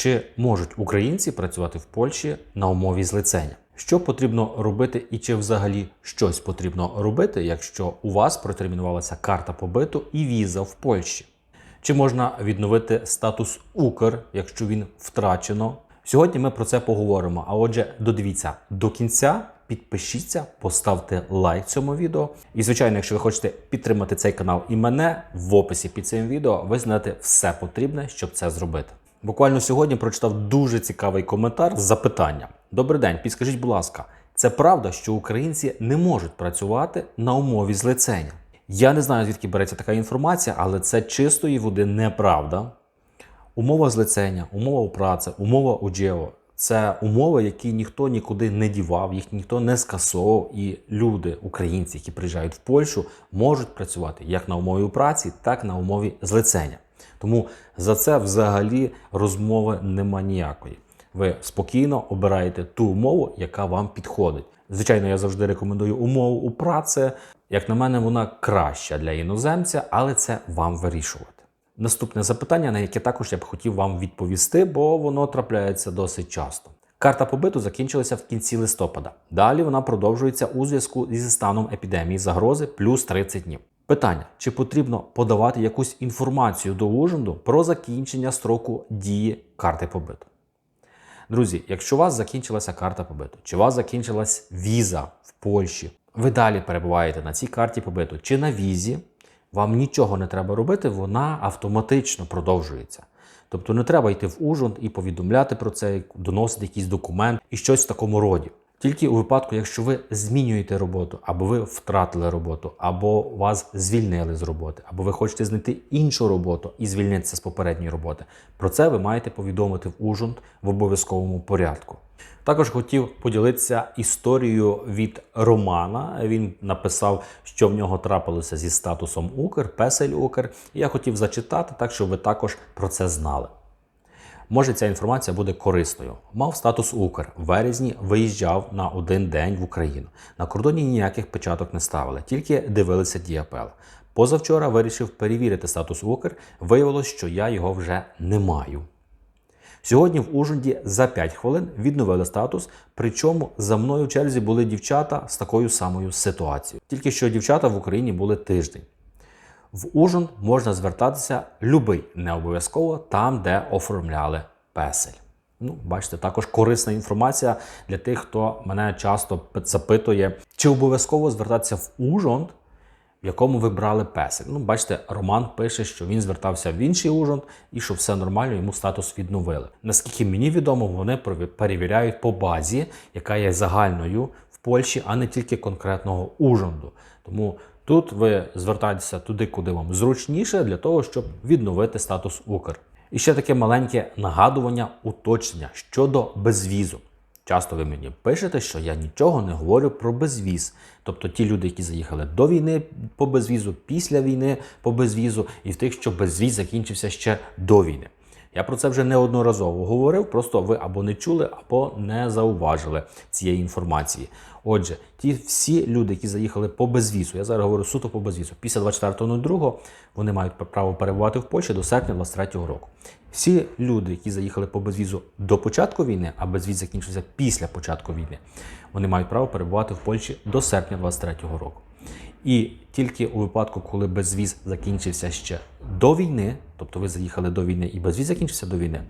Чи можуть українці працювати в Польщі на умові злицення? Що потрібно робити, і чи взагалі щось потрібно робити, якщо у вас протермінувалася карта побиту і віза в Польщі? Чи можна відновити статус Укр, якщо він втрачено? Сьогодні ми про це поговоримо. А отже, додивіться до кінця, підпишіться, поставте лайк цьому відео. І, звичайно, якщо ви хочете підтримати цей канал і мене, в описі під цим відео ви знайдете все потрібне, щоб це зробити. Буквально сьогодні прочитав дуже цікавий коментар з запитанням: Добрий день, підскажіть, будь ласка, це правда, що українці не можуть працювати на умові злицення? Я не знаю, звідки береться така інформація, але це чистої води неправда. Умова злицення, умова праці, умова УДЖЕО – це умови, які ніхто нікуди не дівав, їх ніхто не скасовував. І люди, українці, які приїжджають в Польщу, можуть працювати як на умові праці, так і на умові злицення. Тому за це взагалі розмови нема ніякої. Ви спокійно обираєте ту умову, яка вам підходить. Звичайно, я завжди рекомендую умову у праці. Як на мене, вона краща для іноземця, але це вам вирішувати. Наступне запитання, на яке також я б хотів вам відповісти, бо воно трапляється досить часто. Карта побиту закінчилася в кінці листопада. Далі вона продовжується у зв'язку зі станом епідемії загрози плюс 30 днів. Питання: чи потрібно подавати якусь інформацію до Ужинду про закінчення строку дії карти побиту? Друзі, якщо у вас закінчилася карта побиту, чи у вас закінчилась віза в Польщі, ви далі перебуваєте на цій карті побиту чи на візі, вам нічого не треба робити, вона автоматично продовжується. Тобто не треба йти в Ужгород і повідомляти про це, доносити якийсь документ і щось в такому роді. Тільки у випадку, якщо ви змінюєте роботу, або ви втратили роботу, або вас звільнили з роботи, або ви хочете знайти іншу роботу і звільнитися з попередньої роботи, про це ви маєте повідомити в Ужгород в обов'язковому порядку. Також хотів поділитися історією від Романа. Він написав, що в нього трапилося зі статусом Укр, Песель Укр. І я хотів зачитати так, щоб ви також про це знали. Може, ця інформація буде корисною. Мав статус Укр. В березні виїжджав на один день в Україну. На кордоні ніяких печаток не ставили, тільки дивилися діапел. Позавчора вирішив перевірити статус Укр. Виявилось, що я його вже не маю. Сьогодні в Ужгороді за 5 хвилин відновили статус, причому за мною в черзі були дівчата з такою самою ситуацією. Тільки що дівчата в Україні були тиждень. В Ужгород можна звертатися любий, не обов'язково там, де оформляли песель. Ну, бачите, також корисна інформація для тих, хто мене часто запитує, чи обов'язково звертатися в Ужгород, в якому ви брали песель. Ну, бачите, Роман пише, що він звертався в інший Ужгород і що все нормально, йому статус відновили. Наскільки мені відомо, вони перевіряють по базі, яка є загальною в Польщі, а не тільки конкретного Ужгороду. Тому тут ви звертаєтеся туди, куди вам зручніше, для того, щоб відновити статус Укр. І ще таке маленьке нагадування, уточнення щодо безвізу. Часто ви мені пишете, що я нічого не говорю про безвіз. Тобто ті люди, які заїхали до війни по безвізу, після війни по безвізу, і в тих, що безвіз закінчився ще до війни. Я про це вже неодноразово говорив, просто ви або не чули, або не зауважили цієї інформації. Отже, ті всі люди, які заїхали по безвізу, я зараз говорю суто по безвізу, після 24.02 вони мають право перебувати в Польщі до серпня 23-го року. Всі люди, які заїхали по безвізу до початку війни, а безвіз закінчився після початку війни, вони мають право перебувати в Польщі до серпня 23-го року. І тільки у випадку, коли безвіз закінчився ще до війни, тобто ви заїхали до війни і безвіз закінчився до війни,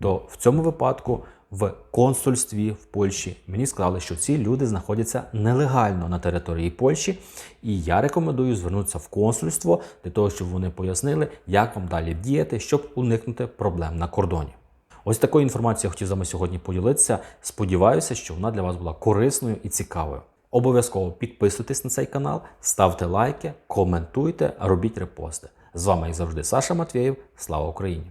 то в цьому випадку в консульстві в Польщі мені сказали, що ці люди знаходяться нелегально на території Польщі, і я рекомендую звернутися в консульство для того, щоб вони пояснили, як вам далі діяти, щоб уникнути проблем на кордоні. Ось такою інформацією я хотів з вами сьогодні поділитися. Сподіваюся, що вона для вас була корисною і цікавою. Обов'язково підписуйтесь на цей канал, ставте лайки, коментуйте, робіть репости. З вами, як завжди, Саша Матвєєв. Слава Україні!